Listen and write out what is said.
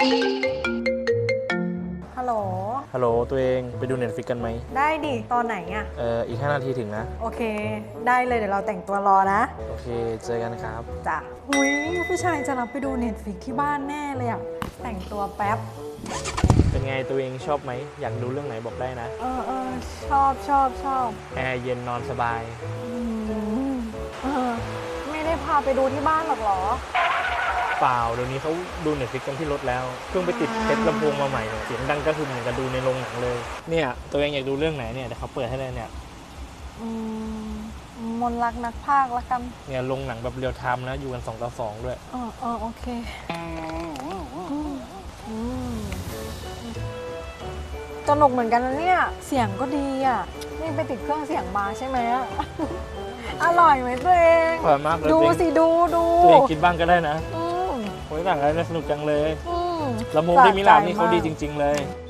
ฮัลโหล ฮัลโหลตัวเองไปดูเน็ตฟิกกันไหม ได้ดิ ตอนไหนอะเอออีก 5 นาทีถึงนะ โอเค ได้เลยเดี๋ยวเราแต่งตัวรอนะ โอเค เจอกันครับ จ้ะหุยผู้ชายจะรับไปดูเน็ตฟิกที่บ้านแน่เลยอะแต่งตัวแป๊บ เป็นไงตัวเองชอบไหม อยากดูเรื่องไหนบอกได้นะ เออเออชอบชอบชอบแอร์เย็นนอนสบาย อืมเออ ไม่ได้พาไปดูที่บ้านหรอกเหรอ เปล่าเดี๋ยวนี้เขาดูเน็ตฟิกกันที่รถแล้วเพิ่งไปติดเพชรลำโพงมาใหม่เนี่ยเสียงดังก็คือเหมือนกับดูในโรงหนังเลย เนี่ย ตัวเองอยากดูเรื่องไหนเนี่ยเดี๋ยวเขาเปิดให้เลยเนี่ยอืมมนต์รักนักพากย์ละกันเนี่ยโรงหนังแบบเรียลไทม์นะอยู่กัน2ต่อ2ด้วยเออเออโอเคอืมอืมสนุกเหมือนกันนะเนี่ย เสียงก็ดีอะ นี่ไปติดเครื่องเสียงมาใช่ไหมอะอร่อยไหมตัวเองอร่อยมากเลยดูตัวเองสิดูดูตัวเองคิดบ้างก็ได้นะ อืม โอ้ยต่างกันนะสนุกจังเลยอืม ลำโพงที่มิลานนี่เขาดีจริง ๆ เลยเ